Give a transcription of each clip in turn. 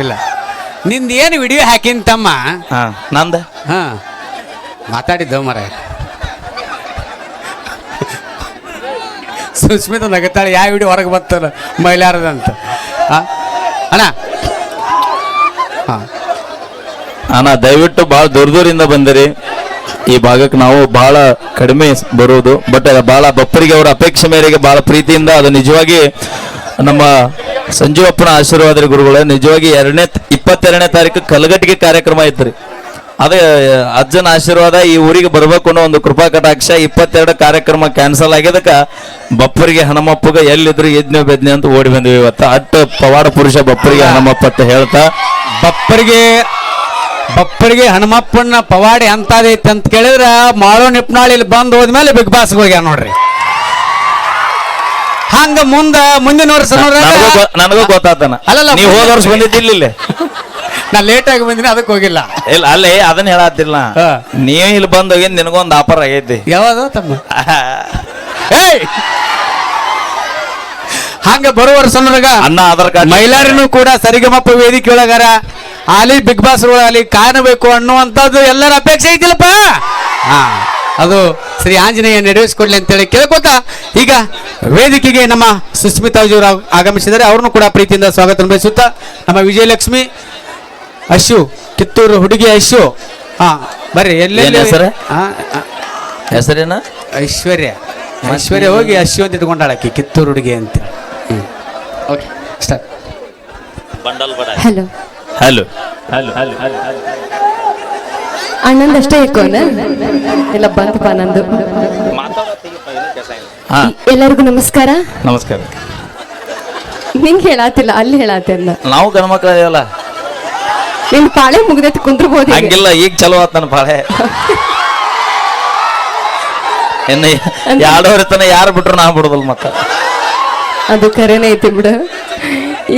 ಇಲ್ಲ. ನಿಂದ ಏನು ವಿಡಿಯೋ ಹಾಕಿನ ತಮ್ಮ? ಹಾ ನಂದ? ಹಾ. ಮಾತಾಡಿದ್ದು ಮರ. ಸುಸ್ಮಿತ ನಗತಾಳೆ ಯಾವ ವಿಡಿಯೋ ಹೊರಗೆ ಬರ್ತಾರ ಮೈಲಾರದಂತ? ಅಣ್ಣ. ಹಾ. ಅಣ್ಣ ದಯವಿಟ್ಟು ಬಹಳ ದೂರ ದೂರಿಂದ ಬಂದಿರಿ. ಈ ಭಾಗಕ್ಕೆ ನಾವು ಬಹಳ ಕಡಿಮೆ ಬರುವುದು ಬಟ್ ಬಹಳ ಬಪ್ಪರಿಗೆ ಅವರ ಅಪೇಕ್ಷೆ ಮೇರೆಗೆ ಬಹಳ ಪ್ರೀತಿಯಿಂದ ಅದು ನಿಜವಾಗಿ ನಮ್ಮ ಸಂಜೀವಪ್ಪನ ಆಶೀರ್ವಾದ ಗುರುಗಳು, ನಿಜವಾಗಿ ಎರಡನೇ ಇಪ್ಪತ್ತೆರಡನೇ ತಾರೀಕು ಕಲಗಟ್ಟಿಗೆ ಕಾರ್ಯಕ್ರಮ ಐತ್ರಿ ಅದೇ, ಅಜ್ಜನ ಆಶೀರ್ವಾದ ಈ ಊರಿಗೆ ಬರಬೇಕು ಅನ್ನೋ ಒಂದು ಕೃಪಾ ಕಟಾಕ್ಷ ಇಪ್ಪತ್ತೆರಡು ಕಾರ್ಯಕ್ರಮ ಕ್ಯಾನ್ಸಲ್ ಆಗ್ಯದಕ್ಕ ಬಪ್ಪರಿಗೆ ಹನುಮಪ್ಪಗ ಎಲ್ಲಿದ್ರು ಯಜ್ಞ ಬೆಜ್ಞೆ ಅಂತ ಓಡಿ ಬಂದ್ವಿ ಇವತ್ತು. ಅಟ್ಟ ಪವಾಡ ಪುರುಷ ಬಪ್ಪರಿಗೆ ಹನುಮಪ್ಪ ಅಂತ ಹೇಳ್ತಾ. ಬಪ್ಪರಿಗೆ ಬಪ್ಪರಿಗೆ ಹನುಮಪ್ಪನ ಪವಾಡಿ ಅಂತದೈತೆ ಅಂತ ಕೇಳಿದ್ರ ನಿಪ್ನಾಳಿ ಇಲ್ಲಿ ಬಂದು ಹೋದ್ಮೇಲೆ ಬಿಗ್ ಬಾಸ್ಗೆ ಹೋಗ್ಯಾನ ನೋಡ್ರಿ. ಹಂಗ ಮುಂದ ಮುಂದಿನ ವರ್ಷ ನನಗೂ ಗೊತ್ತಾತನ. ಅಲ್ಲಲ್ಲ, ನೀವು ಹೋದ ವರ್ಷ ಬಂದಿದ್ದಿಲ್ಲ ಇಲ್ಲಿ. ನಾ ಲೇಟ್ ಆಗಿ ಬಂದಿನಿ ಅದಕ್ಕೆ ಹೋಗಿಲ್ಲ. ಇಲ್ಲ ಅಲ್ಲೇ ಅದನ್ನ ಹೇಳತ್ತಿಲ್ಲ ನೀವ್ ಇಲ್ಲಿ ಬಂದ್ ಹೋಗಿ ನಿನಗೊಂದು ಆಫರ್ ಆಗೈತಿ. ಯಾವಾಗ ತಮ್ಮ? ಏಯ್! ಹಂಗ ಬರುವ ವರ್ಷ ಅನ್ನ ಆಧಾರ್ ಕಾರ್ಡ್. ಮೈಲಾರಿನೂ ಕೂಡ ಸರಿಗಮಪ್ಪ ವೇದಿಕೆ ಒಳಗಾರ ಅಲ್ಲಿ ಬಿಗ್ ಬಾಸ್ ಅಲ್ಲಿ ಕಾಣಬೇಕು ಅನ್ನುವಂಥದ್ದು ಎಲ್ಲರ ಅಪೇಕ್ಷೆ ಐತಿಲ್ಲಪ್ಪ. ಹಾ. ಅದು ಶ್ರೀ ಆಂಜನೇಯ ನಡೆಸಿಕೊಡ್ಲಿ ಅಂತೇಳಿ ಕೇಳ್ಕೊತ ಈಗ ವೇದಿಕೆಗೆ ನಮ್ಮ ಸುಸ್ಮಿತಾ ಅವರು ಆಗಮಿಸಿದ್ದಾರೆ. ಅವ್ರನ್ನು ಕೂಡ ಪ್ರೀತಿಯಿಂದ ಸ್ವಾಗತ ಬಯಸುತ್ತಾ ನಮ್ಮ ವಿಜಯಲಕ್ಷ್ಮಿ ಅಶು ಕಿತ್ತೂರು ಹುಡುಗಿ ಅಶು ಹಾ ಬರ್ರಿ ಎಲ್ಲ ಎಲ್ಲೆಲ್ಲಿ ಹೆಸರು? ಹಾ, ಹಾ. ಹೆಸರೇನ? ಐಶ್ವರ್ಯ ಐಶ್ವರ್ಯ ಹೋಗಿ ಅಶು ಅಂತ ಇಟ್ಕೊಂಡಾಳಕ್ಕೆ ಕಿತ್ತೂರು ಹುಡುಗಿ ಅಂತ. ಓಕೆ ಸ್ಟಾರ್ಟ್ ಹಲೋ ಹಲೋ ಅಣ್ಣಂದಷ್ಟೇ ಇಕ್ಕೋನ. ಎಲ್ಲ ಬಂತಪ್ಪ ನಂದು. ಎಲ್ಲರಿಗೂ ನಮಸ್ಕಾರ. ನಮಸ್ಕಾರ. ನಿಂಗೆ ಹೇಳಾತಿಲ್ಲ ಅಲ್ಲಿ ಹೇಳಾತಿಲ್ಲ ನಾವು ಮಕ್ಳ ಇದೆಯಲ್ಲ ನಿನ್ ಪಾಳೆ ಮುಗ್ದೈತಿ ಕುಂದ್ರಬಹುದು ಹಂಗಿಲ್ಲ ಈಗ ಚಲೋ ಆತ್ ನನ್ನ ಪಾಳೆ. ಇನ್ನು ಎರಡೂವರೆ ತನ ಯಾರು ಬಿಟ್ರು ನಾ ಬಿಡುದಲ್ ಮತ್ತ. ಅದು ಕರೆನೇ ಐತಿ ಬಿಡು.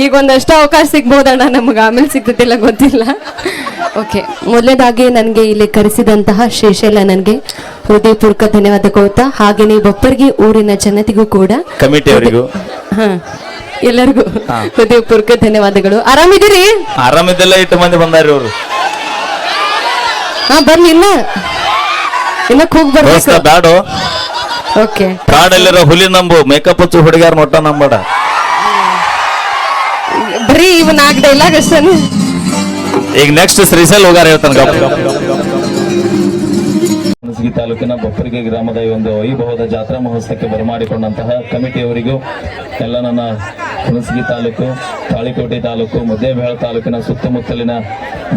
ಈಗ ಒಂದಷ್ಟು ಅವಕಾಶ ಸಿಗ್ಬೋದಣ್ಣ ನಮಗೆ ಆಮೇಲೆ ಸಿಗ್ತೈತಿಲ್ಲ ಗೊತ್ತಿಲ್ಲ. ಓಕೆ ಮೊದಲನೇದಾಗಿ ನನಗೆ ಇಲ್ಲಿ ಕರೆಸಿದಂತಹ ಶ್ರೀಶೈಲ ನನಗೆ ಹೃದಯಪೂರ್ವಕ ಧನ್ಯವಾದ ಕೊಡ್ತಾ ಹಾಗೆಯೇ ಬೊಪ್ಪರ್ಗಿ ಊರಿನ ಜನತೆಗೂ ಕೂಡ ಕಮಿಟಿಯವರಿಗೂ. ಹಾ ಎಲ್ಲರಿಗೂ ಹೃದಯಪೂರ್ವಕ ಧನ್ಯವಾದಗಳು. ಆರಾಮಿದ್ದೀರಿ? ಆರಾಮಿದ್ದೆಲ್ಲ ಇಟ್ಟು ಮಂದಿ ಬಂದಾರಿ ಅವರು ಹಾ ಬನ್ನಿ ಇಲ್ಲ ಇನ್ನ ಕೂಗ್ ಬರ್ಬೇಕು. ಬ್ಯಾಡು. ಓಕೆ ಕಾಡಲ್ಲಿರೋ ಹುಲಿ ನಂಬು ಮೇಕಪ್ ಹಚ್ಚು ಹುಡುಗ್ಯಾರ ನೋಟ ನಂಬಡ. ಬರೀ ಇವ್ ನಾಲ್ಕು ಡೈಲಾಗ್ ಅಷ್ಟೇ ಈಗ ನೆಕ್ಸ್ಟ್ ಶ್ರೀಶೈಲ್ ಹೋಗಾರ ಹೇಳ್ತಾನೆ ಹುಣಸಗಿ ತಾಲೂಕಿನ ಬಪ್ಪರಿಗೆ ಗ್ರಾಮದ ಈ ಒಂದು ವೈಭವದ ಜಾತ್ರಾ ಮಹೋತ್ಸವಕ್ಕೆ ಬರಮಾಡಿಕೊಂಡಂತಹ ಕಮಿಟಿಯವರಿಗೂ ಎಲ್ಲ ನನ್ನ ಹುಣಸಗಿ ತಾಲೂಕು ತಾಳಿಕೋಟೆ ತಾಲೂಕು ಮುದ್ದೇಬೇಳ ತಾಲೂಕಿನ ಸುತ್ತಮುತ್ತಲಿನ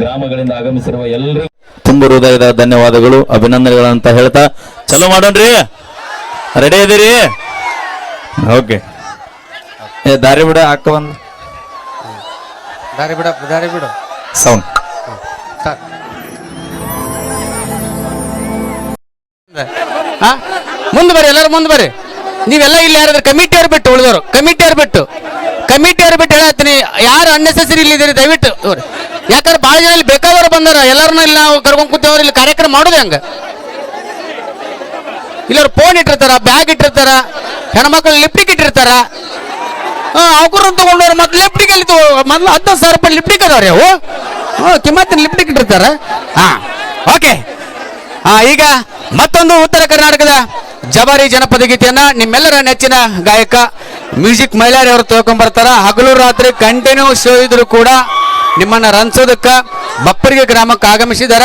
ಗ್ರಾಮಗಳಿಂದ ಆಗಮಿಸಿರುವ ಎಲ್ಲರಿಗೂ ತುಂಬ ಹೃದಯದ ಧನ್ಯವಾದಗಳು ಅಭಿನಂದನೆಗಳಂತ ಹೇಳ್ತಾ ಚಲೋ ಮಾಡೋಣ್ರಿ. ರೆಡಿ ಇದೀರಿ? ಓಕೆ ಏ ದಾರಿ ಬಿಡ ಹಾಕ ಬಂದು ದಾರಿ ಬಿಡ ದಾರಿ ಬಿಡು. ಸೌಂಡ್ ಹಾ? ಮುಂದೆ ಬರ್ರಿ ಎಲ್ಲರೂ ಮುಂದೆ ಬರ್ರಿ. ನೀವೆಲ್ಲ ಇಲ್ಲಿ ಯಾರಾದ್ರೂ ಕಮಿಟಿಯವ್ರು ಬಿಟ್ಟು ಉಳಿದವರು ಕಮಿಟಿಯವ್ರು ಬಿಟ್ಟು. ಕಮಿಟಿಯವ್ರು ಬಿಟ್ಟು ಹೇಳತ್ತೀನಿ ಯಾರು ಅನ್ನೆಸೆಸರಿ ಇಲ್ಲಿ ಇದ್ದೀರಿ ದಯವಿಟ್ಟು. ಯಾಕಂದ್ರೆ ಭಾಳ ಜನ ಇಲ್ಲಿ ಬೇಕಾದವರು ಬಂದಾರ. ಎಲ್ಲರನ್ನ ಇಲ್ಲಿ ನಾವು ಕರ್ಕೊಂಡು ಕೂತೇವ್ರು ಇಲ್ಲಿ ಕಾರ್ಯಕ್ರಮ ಮಾಡೋದು ಹಂಗ. ಇಲ್ಲವ್ರು ಫೋನ್ ಇಟ್ಟಿರ್ತಾರ ಬ್ಯಾಗ್ ಇಟ್ಟಿರ್ತಾರ ಹೆಣ್ಮಕ್ಳು ಲಿಪ್ಟಿಕ್ ಇಟ್ಟಿರ್ತಾರ. ಅವ್ರು ತಗೊಂಡವ್ರು ಮತ್ತೆ ಲಿಪ್ಟಿಕ್ ಅಲ್ಲಿ ಮೊದ್ಲು ಹತ್ತು ಸಾವಿರ ರೂಪಾಯಿ ಲಿಪ್ಟಿಕ್ ಅದಾವ್ರಿ ಅವು. ಹ್ಞೂ ಕಿಮ್ಮತ್ತಿನ ಲಿಪ್ಟಿಕ್ ಇಟ್ಟಿರ್ತಾರ. ಹಾ ಓಕೆ ಹಾ ಈಗ ಮತ್ತೊಂದು ಉತ್ತರ ಕರ್ನಾಟಕದ ಜಬಾರಿ ಜನಪದ ಗೀತೆಯನ್ನ ನಿಮ್ಮೆಲ್ಲರ ನೆಚ್ಚಿನ ಗಾಯಕ, ಮ್ಯೂಸಿಕ್ ಮೈಲಾರಿ ಅವರು ತಿಳ್ಕೊಂಡ್ಬರ್ತಾರ ಹಗಲು ರಾತ್ರಿ ಕಂಟಿನ್ಯೂ ಶೋ ಇದ್ರು ಕೂಡ ನಿಮ್ಮನ್ನ ರಂಚೋದಕ್ಕ ಬಪ್ಪರಿಗೆ ಗ್ರಾಮಕ್ಕೆ ಆಗಮಿಸಿದಾರ.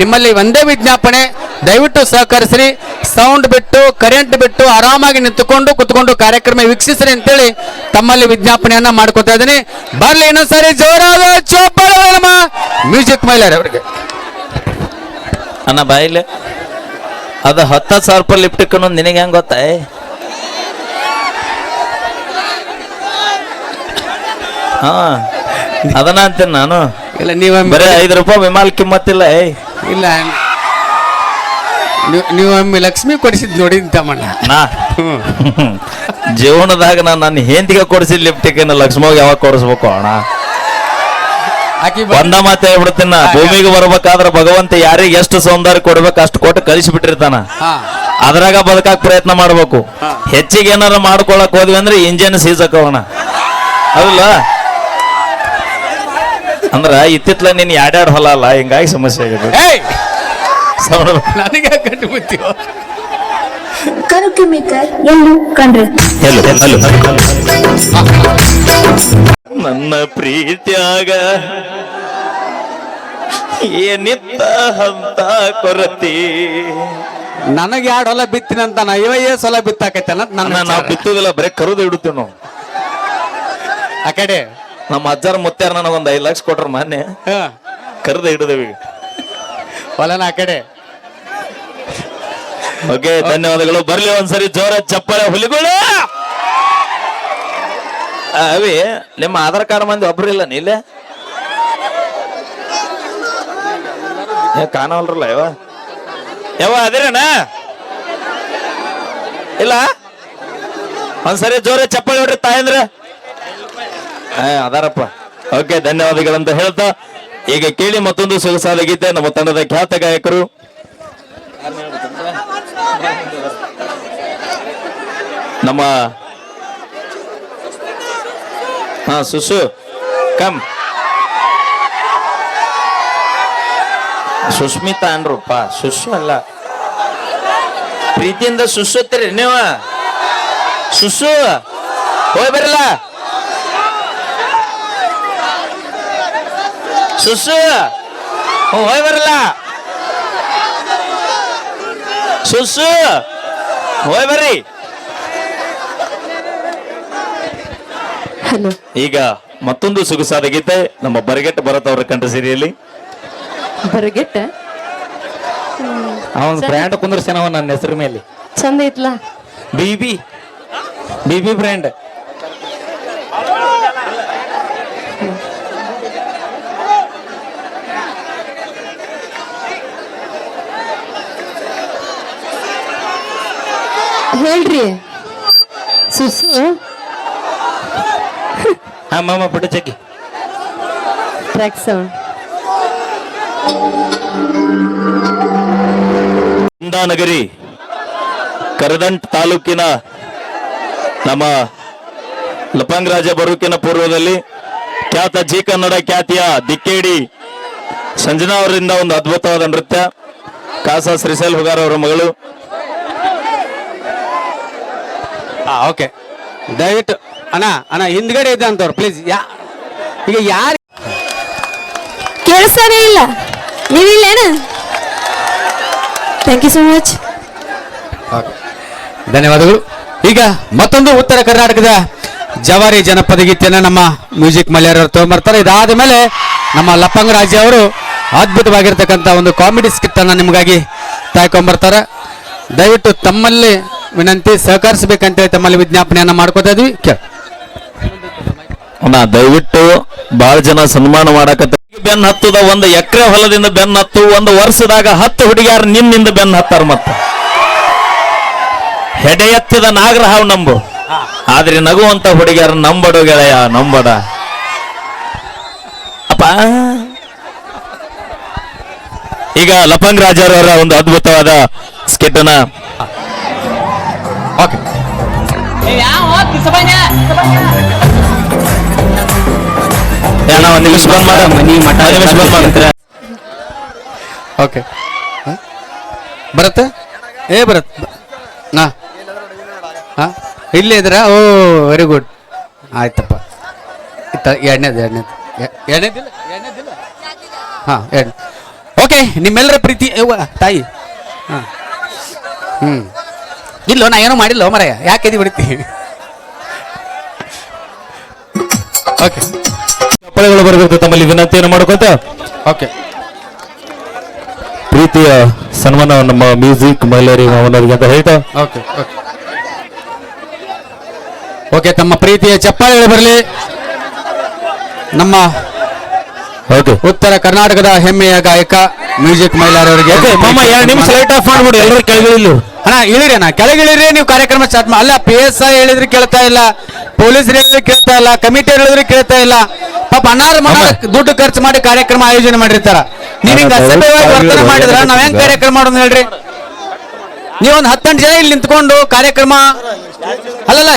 ನಿಮ್ಮಲ್ಲಿ ಒಂದೇ ವಿಜ್ಞಾಪನೆ ದಯವಿಟ್ಟು ಸಹಕರಿಸ್ರಿ. ಸೌಂಡ್ ಬಿಟ್ಟು ಕರೆಂಟ್ ಬಿಟ್ಟು ಆರಾಮಾಗಿ ನಿಂತುಕೊಂಡು ಕುತ್ಕೊಂಡು ಕಾರ್ಯಕ್ರಮ ವೀಕ್ಷಿಸ್ರಿ ಅಂತೇಳಿ ತಮ್ಮಲ್ಲಿ ವಿಜ್ಞಾಪನೆಯನ್ನ ಮಾಡ್ಕೊತಾ ಇದ್ದೀನಿ. ಬರ್ಲಿ ಇನ್ನೊಂದ್ಸರಿ ಜೋರಾದ ಚೋಪಾಳೆ ಮ್ಯೂಸಿಕ್ ಮೈಲರ್ ಅವರಿಗೆ. ಅಣ್ಣ ಬಾಯಿಲೆ. ಅದು ಹತ್ತು ಸಾವಿರ ರೂಪಾಯಿ ಲಿಫ್ಟ್ ನಿನಗೆ ಹೆಂಗ್ ಗೊತ್ತಾ ಏ? ಹಾ ಅದನ್ನ ಅಂತೀನಿ ನಾನು. ಇಲ್ಲ ನೀವು ಬರೀ ಐದು ರೂಪಾಯಿ ವಿಮಾಲ್ ಕಿಮ್ಮತ್ತಿಲ್ಲ ಏಯ್. ಇಲ್ಲ ನೀವು ಒಮ್ಮೆ ಲಕ್ಷ್ಮಿ ಕೊಡಿಸಿದ್ ನೋಡಿ ತಮ್ಮಣ್ಣ ನಾ? ಜೀವನದಾಗ ನಾನು ನನ್ನ ಹೆಂಡತಿಗೆ ಕೊಡಿಸಿದ ಲಿಫ್ಟಿಗೆ ಲಕ್ಷ್ಮೋಗಿ ಯಾವಾಗ ಕೊಡಿಸ್ಬೇಕು ಅಣ್ಣ? ಬಂದ ಒಂದ ಮಾತು ಹೇಳ್ಬಿಡ್ತೀನಿ ನಾ. ಭೂಮಿಗೆ ಬರ್ಬೇಕಾದ್ರೆ ಭಗವಂತ ಯಾರಿಗೆ ಎಷ್ಟು ಸೌಂದರ್ಯ ಕೊಡ್ಬೇಕು ಅಷ್ಟು ಕೊಟ್ಟು ಕಲಿಸಿ ಬಿಟ್ಟಿರ್ತಾನ ಅದ್ರಾಗ ಬದುಕಾಕ್ ಪ್ರಯತ್ನ ಮಾಡ್ಬೇಕು. ಹೆಚ್ಚಿಗೆ ಏನಾರ ಮಾಡ್ಕೊಳಕ್ ಹೋದ್ವಿ ಅಂದ್ರೆ ಇಂಜಿನ್ ಸೀಸ್ ಅವಣ ಹೌದಲ್ಲ ಅಂದ್ರ ಇತ್ತಿತ್ಲ ನೀನ್ ಎರಡೆರಡು ಹೊಲ ಅಲ್ಲ? ಹಿಂಗಾಗಿ ಸಮಸ್ಯೆ ಆಗಿದೆ. ಏಯ್! ಸೌಂಡ್ ನನಗೆ ಕಟ್ಟು ಗೊತ್ತೀವ ಕರುಕೆ ಮೇಕರ್ ಎಲ್ಲೂ ಕಂಡ್ರೆ? ಎಲ್ಲು ಅಲ್ಲು ನನ್ನ ಪ್ರೀತಿಯಾಗ ಏನಿತ್ತ ಅಂತ ಕೊರತಿ? ನನಗೆ ಎರಡು ಹೊಲ ಬಿತ್ತಿನಂತ ನಾ ಇವ ಏ ಹೊಲ ಬಿತ್ತಾಕೈತೆ ಅನ್ನೋದು ನನ್ನ ನಾವು. ಬಿತ್ತುದಿಲ್ಲ ಬರೀ ಕರುದು ಇಡುತ್ತೇವೆ ನಾವು. ಆ ಕಡೆ? ನಮ್ಮ ಅಜ್ಜಾರ ಮುತ್ತಾರ ನನಗೊಂದು ಐದು ಐದ್ ಲಕ್ಷ ಕೊಟ್ರ ಮೊನ್ನೆ ಹಾ. ಕರ್ದ ಹಿಡಿದೇವಿ ಹೊಲನ ಆ ಕಡೆ. ಓಕೆ, ಧನ್ಯವಾದಗಳು. ಬರ್ಲಿ ಒಂದ್ಸರಿ ಜೋರ ಚಪ್ಪಳೆ ಹುಲಿಗಳು. ಅವಿ, ನಿಮ್ಮ ಆಧಾರ್ ಕಾರ್ಡ್ ಮಂದಿ ಒಬ್ರು ಇಲ್ಲ ನೀಲೆ ಕಾಣವಲ್ರಲ್ಲ ಯಾವ ಯಾವ ಅದೇನ ಇಲ್ಲ? ಒಂದ್ಸರಿ ಜೋರ ಚಪ್ಪಳೆ ಹೊಡ್ರಿ ತಾಯಂದ್ರ. ಅದಾರಪ್ಪ. ಓಕೆ, ಧನ್ಯವಾದಗಳಂತ ಹೇಳ್ತಾ ಈಗ ಕೇಳಿ ಮತ್ತೊಂದು ಸೊಗಸಾದ ಗೀತೆ ನಮ್ಮ ತಂಡದ ಖ್ಯಾತ ಗಾಯಕರು. ನಮ್ಮ ಹಾ, ಸುಸು, ಕಮ್. ಸುಸ್ಮಿತಾ ಅನ್ರಪ್ಪ ಸುಸು ಅಲ್ಲ. ಪ್ರೀತಿಯಿಂದ ಸುಸುತ್ತೀರಿ ನೀವ. ಸುಸು ಹೋಗಿ ಬರಲ್ಲ ಸುಸು. ಹೋಯ್ ಬರಲ್ಲ ಸುಸು. ಹೋಯ್ ಬರ್ರಿ. ಈಗ ಮತ್ತೊಂದು ಸೊಗಸಾದ ಗೀತೆ ನಮ್ಮ ಬರಗೆಟ್ಟ ಅವರ ಕಂಠ ಸಿರಿಯಲ್ಲಿ. ಬರಗೆಟ್ಟ? ಅವನ್ ಬ್ರ್ಯಾಂಡ್ ಕುಂದರ್ಸೇನವ ನನ್ನ ಹೆಸರು ಮೇಲೆ. ಚಂದ ಐತ್ಲಾ ಬಿಬಿ ಬಿಬಿ ಬ್ರ್ಯಾಂಡ್ ಹೇಳ್ರಿ. ಸುಸು. ಹಾ ಮಾಮ ಪುಟ್ಟ ಚಕ್ಕಿ ಟ್ರ್ಯಾಕ್ ಸೌಂಡ್ ಕುಂದಾನಗರಿ ಕರದಂಟ್ ತಾಲೂಕಿನ ನಮ್ಮ ಲಪಂಗರಾಜ ಬರುಕಿನ ಪೂರ್ವದಲ್ಲಿ ಖ್ಯಾತ ಜಿ ಕನ್ನಡ ಖ್ಯಾತಿಯ ದಿಕ್ಕೇಡಿ ಸಂಜನಾ ಅವರಿಂದ ಒಂದು ಅದ್ಭುತವಾದ ನೃತ್ಯ. ಕಾಸ ಶ್ರೀಶೈಲ್ ಹುಗಾರ್ ಅವರ ಮಗಳು. ಹಾ ಓಕೆ ದಯವಿಟ್ಟು ಅಣ್ಣ ಅಣ್ಣ ಹಿಂದ್ಗಡೆ ಇದೆ ಅಂತವ್ರು ಪ್ಲೀಸ್ ಯಾ ಈಗ ಯಾರು ಕೇಳಿಸ್ತಾನೆ ಇಲ್ಲ. ನೀವಿಲ್ಲೇನ ಥ್ಯಾಂಕ್ ಯು ಸೋ ಮಚ್ ಧನ್ಯವಾದಗಳು. ಈಗ ಮತ್ತೊಂದು ಉತ್ತರ ಕರ್ನಾಟಕದ ಜವಾರಿ ಜನಪದ ಗೀತೆಯನ್ನ ನಮ್ಮ ಮ್ಯೂಸಿಕ್ ಮಲ್ಯಾರವರು ತಗೊಂಬರ್ತಾರೆ. ಇದಾದ ಮೇಲೆ ನಮ್ಮ ಲಪ್ಪಂಗ ರಾಜ ಅವರು ಅದ್ಭುತವಾಗಿರ್ತಕ್ಕಂಥ ಒಂದು ಕಾಮಿಡಿ ಸ್ಕಿಟ್ ಅನ್ನ ನಿಮಗಾಗಿ ತಾಯ್ಕೊಂಬರ್ತಾರೆ. ದಯವಿಟ್ಟು ತಮ್ಮಲ್ಲಿ ವಿನಂತಿ ಸಹಕರಿಸಬೇಕಂತೇಳಿ ತಮ್ಮಲ್ಲಿ ವಿಜ್ಞಾಪನೆಯನ್ನ ಮಾಡ್ಕೋತಾ ಇದ್ವಿ. ದಯವಿಟ್ಟು ಬಹಳ ಜನ ಸನ್ಮಾನ ಮಾಡಕತ್ತ. ಬೆನ್ ಹತ್ತದ ಒಂದು ಎಕರೆ ಹೊಲದಿಂದ ಬೆನ್ ಹತ್ತು, ಒಂದು ವರ್ಷದಾಗ ಹತ್ತು ಹುಡುಗಿಯಾರ ನಿನ್ನಿಂದ ಬೆನ್ ಹತ್ತಾರ ಮತ್ತ. ಹೆಡೆ ಎತ್ತಿದ ನಾಗರಹಾವ್ ನಂಬು. ಆದ್ರೆ ನಗುವಂತ ಹುಡುಗಿಯಾರ ನಂಬಡು ಗೆಳೆಯ, ನಂಬಡ. ಅಪ್ಪ. ಈಗ ಲಪಂಗ್ ರಾಜರವರ ಒಂದು ಅದ್ಭುತವಾದ ಸ್ಕಿಟ್ ಓಕೆ. ಒಂದ್ ನಿಮಿಷ ಬಂದ್ ಮಾಡ ಒಂದ್ ನಿಮಿಷ ಬಂದ್ ಮಾಡ್ತೀರಾ ಓಕೆ. ಬರುತ್ತೆ? ಏ ಬರತ್ ನಾ? ಹಾಂ? ಇಲ್ಲೇ ಇದ್ರ ಓ ವೆರಿ ಗುಡ್ ಆಯ್ತಪ್ಪ. ಇತ್ತ ಎರಡನೇದು ಎರಡನೇದು. ಎರಡನೇದಿಲ್ಲ ಎರಡನೇದಿಲ್ಲ ಹಾಂ ಎರಡು ಓಕೆ ನಿಮ್ಮೆಲ್ಲರ ಪ್ರೀತಿ ತಾಯಿ. ಹಾಂ. ಹ್ಞೂ ಇಲ್ಲೋ ನಾ ಏನೂ ಮಾಡಿಲ್ಲ ಮರ ಯಾಕೆ ಎದಿ ಓಕೆ ಚಪ್ಪಳೆಗಳು ಬರಬೇಕು ತಮ್ಮಲ್ಲಿ ವಿನಂತಿಯನ್ನು ಮಾಡ್ಕೊಂತ. ಓಕೆ ಪ್ರೀತಿಯ ಸನ್ಮಾನ ನಮ್ಮ ಮ್ಯೂಸಿಕ್ ಮಹಿಳೆಯರಿಗೆ ಮಾವನವರಿಗೆ ಅಂತ ಹೇಳ್ತಾ. ಓಕೆ ಓಕೆ ಓಕೆ ತಮ್ಮ ಪ್ರೀತಿಯ ಚಪ್ಪಾಳೆಗಳು ಬರಲಿ. ನಮ್ಮ ಓಕೆ ಉತ್ತರ ಕರ್ನಾಟಕದ ಹೆಮ್ಮೆಯ ಗಾಯಕ ಮ್ಯೂಸಿಕ್ ಮೈಲಾರವರಿಗೆ ಮಾಮ ಎರಡು ನಿಮಿಷ ಲೈಟ್ ಆಫ್ ಮಾಡ್ಬಿಡು ಎಲ್ಲರೂ ಕೆಳಗಿಳಿಲು ಅಣ್ಣ ಇಳಿರಿ ಅಣ್ಣ ಕೆಳಗಿಳಿರಿ ನೀವು ಕಾರ್ಯಕ್ರಮ ಸ್ಟಾರ್ಟ್ ಮಾಡಿ ಅಲ್ಲ ಪಿ ಎಸ್ ಐ ಹೇಳಿದ್ರೆ ಕೇಳ್ತಾ ಇಲ್ಲ ಪೊಲೀಸರು ಹೇಳಿದ್ರೆ ಕೇಳ್ತಾ ಇಲ್ಲ ಕಮಿಟಿ ಹೇಳಿದ್ರೆ ಕೇಳ್ತಾ ಇಲ್ಲ. ಪಾಪ ಅನಾರ ಮನ ದುಡ್ಡು ಖರ್ಚು ಮಾಡಿ ಕಾರ್ಯಕ್ರಮ ಆಯೋಜನೆ ಮಾಡಿರ್ತಾರ. ನೀವ್ ಹಿಂಗ ಅಸಭ್ಯವಾಗಿ ವರ್ತನೆ ಮಾಡಿದ್ರ ನಾವ್ ಹೆಂಗ್ ಕಾರ್ಯಕ್ರಮ ಮಾಡೋದು ಹೇಳ್ರಿ? ನೀವೊಂದು ಹತ್ತೆಂಟು ಜನ ಇಲ್ಲಿ ನಿಂತ್ಕೊಂಡು ಕಾರ್ಯಕ್ರಮ ಅಲ್ಲಲ್ಲ